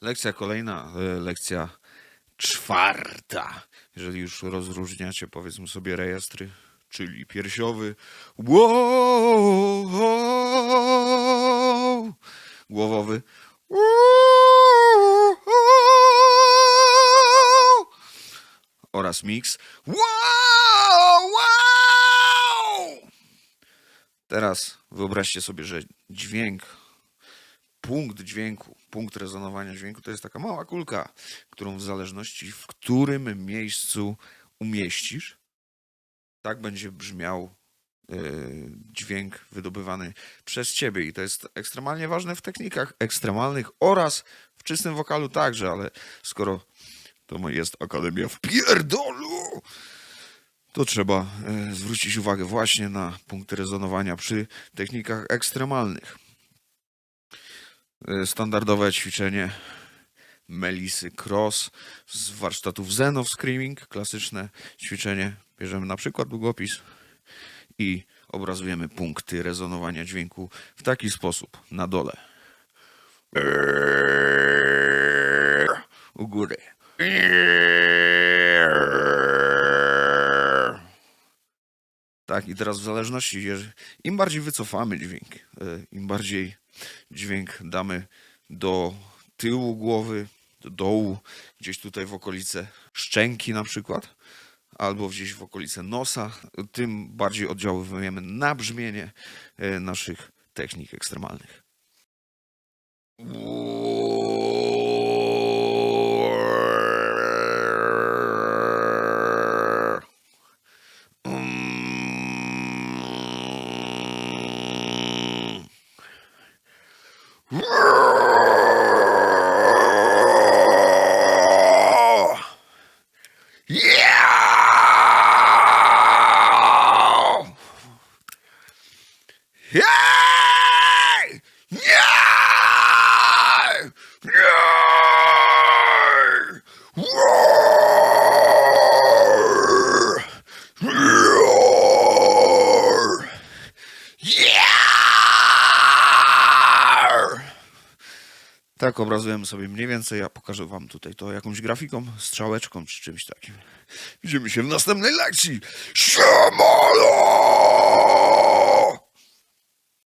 Lekcja kolejna, e, lekcja czwarta. Jeżeli już rozróżniacie, powiedzmy sobie, rejestry, czyli piersiowy, wow, głowowy, oraz miks. Wow, wow! Teraz wyobraźcie sobie, że dźwięk, punkt dźwięku, punkt rezonowania dźwięku to jest taka mała kulka, którą w zależności w którym miejscu umieścisz, tak będzie brzmiał e, dźwięk wydobywany przez ciebie. I to jest ekstremalnie ważne w technikach ekstremalnych oraz w czystym wokalu także, ale skoro to jest Akademia w pierdolu, to trzeba e, zwrócić uwagę właśnie na punkty rezonowania przy technikach ekstremalnych. E, Standardowe ćwiczenie Melisy Cross z warsztatów Zen of Screaming, klasyczne ćwiczenie. Bierzemy na przykład długopis i obrazujemy punkty rezonowania dźwięku w taki sposób na dole. Tak, i teraz w zależności, im bardziej wycofamy dźwięk, e, im bardziej dźwięk damy do tyłu głowy, do dołu, gdzieś tutaj w okolice szczęki na przykład, albo gdzieś w okolice nosa, tym bardziej oddziałujemy na brzmienie e, naszych technik ekstremalnych. Yeah! Tak obrazujemy sobie mniej więcej. Ja pokażę wam tutaj to jakąś grafiką, strzałeczką czy czymś takim. Widzimy się w następnej lekcji. Siemano!